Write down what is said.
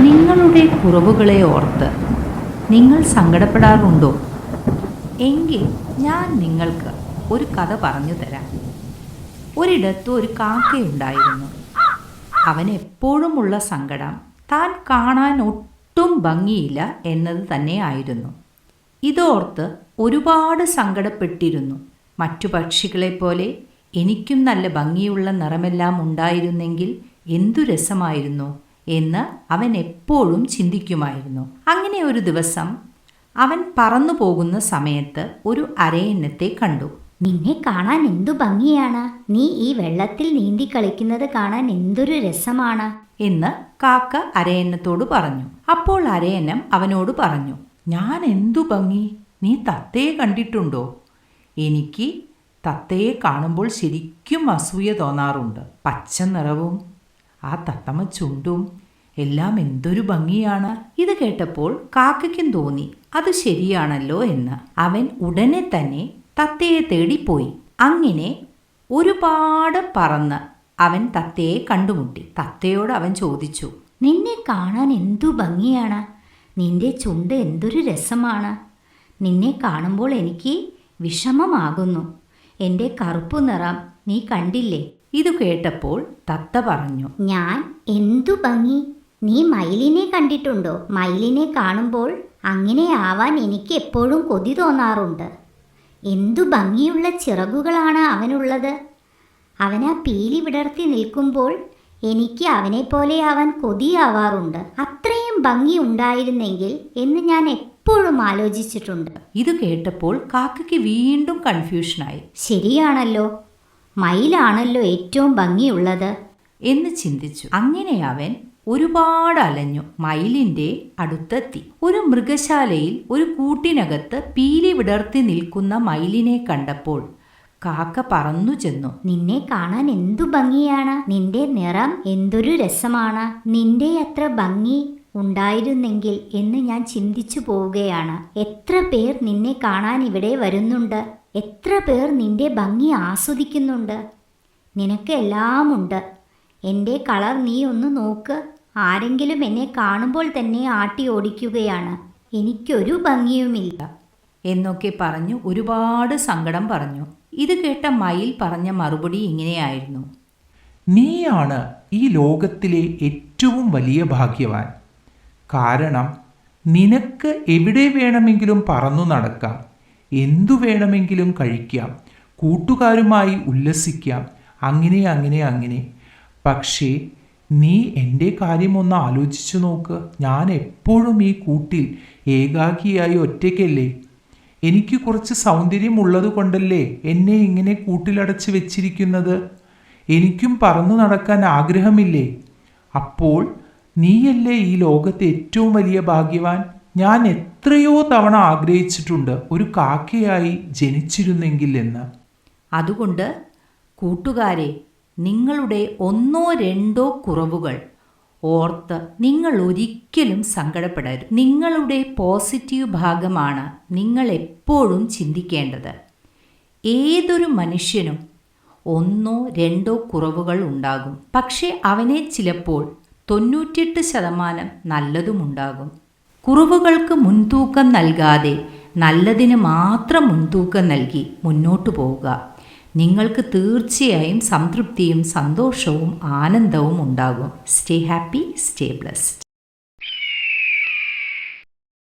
നിങ്ങളുടെ കുറവുകളെ ഓർത്ത് നിങ്ങൾ സങ്കടപ്പെടാറുണ്ടോ? എങ്കിൽ ഞാൻ നിങ്ങൾക്ക് ഒരു കഥ പറഞ്ഞു തരാം. ഒരിടത്ത് ഒരു കാക്കയുണ്ടായിരുന്നു. അവൻ എപ്പോഴുമുള്ള സങ്കടം താൻ കാണാൻ ഒട്ടും ഭംഗിയില്ല എന്നത് തന്നെയായിരുന്നു. ഇതോർത്ത് ഒരുപാട് സങ്കടപ്പെട്ടിരുന്നു. മറ്റു പക്ഷികളെപ്പോലെ എനിക്കും നല്ല ഭംഗിയുള്ള നിറമെല്ലാം ഉണ്ടായിരുന്നെങ്കിൽ എന്തു രസമായിരുന്നു. എന്ന് അവൻ എപ്പോഴും ചിന്തിക്കുമായിരുന്നു. അങ്ങനെ ഒരു ദിവസം അവൻ പറന്നു പോകുന്ന സമയത്ത് ഒരു അരയന്നത്തെ കണ്ടു. നിന്നെ കാണാൻ എന്തു ഭംഗിയാണ്? നീ ഈ വെള്ളത്തിൽ നീന്തി കളിക്കുന്നത് കാണാൻ എന്തൊരു രസമാണ്? എന്ന് കാക്ക അരയന്നത്തോട് പറഞ്ഞു. അപ്പോൾ അരയന്നം അവനോട് പറഞ്ഞു ഞാൻ എന്തു ഭംഗി? നീ തത്തയെ കണ്ടിട്ടുണ്ടോ? എനിക്ക് തത്തയെ കാണുമ്പോൾ ശരിക്കും അസൂയ തോന്നാറുണ്ട്. പച്ച നിറവും ആ തത്തമ്മ ചുണ്ടും എല്ലാം എന്തൊരു ഭംഗിയാണ്. ഇത് കേട്ടപ്പോൾ കാക്കയ്ക്കും തോന്നി അത് ശരിയാണല്ലോ എന്ന്. അവൻ ഉടനെ തന്നെ തത്തയെ തേടിപ്പോയി. അങ്ങനെ ഒരുപാട് പറന്ന് അവൻ തത്തയെ കണ്ടുമുട്ടി. തത്തയോട് അവൻ ചോദിച്ചു നിന്നെ കാണാൻ എന്തു ഭംഗിയാണ്? നിന്റെ ചുണ്ട് എന്തൊരു രസമാണ്. നിന്നെ കാണുമ്പോൾ എനിക്ക് വിഷമമാകുന്നു. എന്റെ കറുപ്പ് നിറം നീ കണ്ടില്ലേ? ഇത് കേട്ടപ്പോൾ തത്ത പറഞ്ഞു ഞാൻ എന്തു ഭംഗി! നീ മയിലിനെ കണ്ടിട്ടുണ്ടോ? മയിലിനെ കാണുമ്പോൾ അങ്ങനെ ആവാൻ എനിക്ക് എപ്പോഴും കൊതി തോന്നാറുണ്ട്. എന്തു ഭംഗിയുള്ള ചിറകുകളാണ് അവനുള്ളത്. അവനാ പീലി വിടർത്തി നിൽക്കുമ്പോൾ എനിക്ക് അവനെപ്പോലെ ആവാൻ കൊതിയാവാറുണ്ട്. അത്രയും ഭംഗി ഉണ്ടായിരുന്നെങ്കിൽ എന്ന് ഞാൻ എപ്പോഴും ആലോചിച്ചിട്ടുണ്ട്. ഇത് കേട്ടപ്പോൾ കാക്കയ്ക്ക് വീണ്ടും കൺഫ്യൂഷനായി ശരിയാണല്ലോ. മയിലാണല്ലോ ഏറ്റവും ഭംഗിയുള്ളത്. എന്ന് ചിന്തിച്ചു. അങ്ങനെ അവൻ ഒരുപാട് അലഞ്ഞു മയിലിന്റെ അടുത്തെത്തി. ഒരു മൃഗശാലയിൽ ഒരു കൂട്ടിനകത്ത് പീലി വിടർത്തി നിൽക്കുന്ന മയിലിനെ കണ്ടപ്പോൾ കാക്ക പറന്നു ചെന്നു. നിന്നെ കാണാൻ എന്തു ഭംഗിയാണ്? നിന്റെ നിറം എന്തൊരു രസമാണ്. നിന്റെ അത്ര ഭംഗി ഉണ്ടായിരുന്നെങ്കിൽ എന്ന് ഞാൻ ചിന്തിച്ചു പോവുകയാണ്. എത്ര പേർ നിന്നെ കാണാൻ ഇവിടെ വരുന്നുണ്ട്? എത്ര പേർ നിന്റെ ഭംഗി ആസ്വദിക്കുന്നുണ്ട്? നിനക്ക് എല്ലാമുണ്ട്. എന്റെ കളർ നീ ഒന്ന് നോക്ക്. ആരെങ്കിലും എന്നെ കാണുമ്പോൾ തന്നെ ആട്ടി ഓടിക്കുകയാണ്. എനിക്കൊരു ഭംഗിയുമില്ല. എന്നൊക്കെ പറഞ്ഞു ഒരുപാട് സങ്കടം പറഞ്ഞു. ഇത് കേട്ട മയിൽ പറഞ്ഞ മറുപടി ഇങ്ങനെയായിരുന്നു. നീയാണ് ഈ ലോകത്തിലെ ഏറ്റവും വലിയ ഭാഗ്യവാൻ. കാരണം നിനക്ക് എവിടെ വേണമെങ്കിലും പറന്നു നടക്കാം എന്തു വേണമെങ്കിലും കഴിക്കാം കൂട്ടുകാരുമായി ഉല്ലസിക്കാം അങ്ങനെ അങ്ങനെ അങ്ങനെ. പക്ഷേ നീ എന്റെ കാര്യം ഒന്ന് ആലോചിച്ചു നോക്ക്. ഞാൻ എപ്പോഴും ഈ കൂട്ടിൽ ഏകാഗിയായി ഒറ്റയ്ക്കല്ലേ? എനിക്ക് കുറച്ച് സൗന്ദര്യമുള്ളത് കൊണ്ടല്ലേ എന്നെ ഇങ്ങനെ കൂട്ടിലടച്ച് വെച്ചിരിക്കുന്നത്? എനിക്കും പറന്നു നടക്കാൻ ആഗ്രഹമില്ലേ? അപ്പോൾ നീയല്ലേ ഈ ലോകത്തെ ഏറ്റവും വലിയ ഭാഗ്യവാൻ? ഞാൻ എത്രയോ തവണ ആഗ്രഹിച്ചിട്ടുണ്ട് ഒരു കാക്കയായി ജനിച്ചിരുന്നെങ്കിൽ എന്ന്. അതുകൊണ്ട് കൂട്ടുകാരെ നിങ്ങളുടെ ഒന്നോ രണ്ടോ കുറവുകൾ ഓർത്ത് നിങ്ങൾ ഒരിക്കലും സങ്കടപ്പെടരുത്. നിങ്ങളുടെ പോസിറ്റീവ് ഭാഗമാണ് നിങ്ങൾ എപ്പോഴും ചിന്തിക്കേണ്ടത്. ഏതൊരു മനുഷ്യനും ഒന്നോ രണ്ടോ കുറവുകൾ ഉണ്ടാകും. പക്ഷേ അവനെ ചിലപ്പോൾ തൊണ്ണൂറ്റെട്ട് ശതമാനം നല്ലതുമുണ്ടാകും. കുറവുകൾക്ക് മുൻതൂക്കം നൽകാതെ നല്ലതിന് മാത്രം മുൻതൂക്കം നൽകി മുന്നോട്ടു പോവുക. നിങ്ങൾക്ക് തീർച്ചയായും സംതൃപ്തിയും സന്തോഷവും ആനന്ദവും ഉണ്ടാകും. Stay happy stay blessed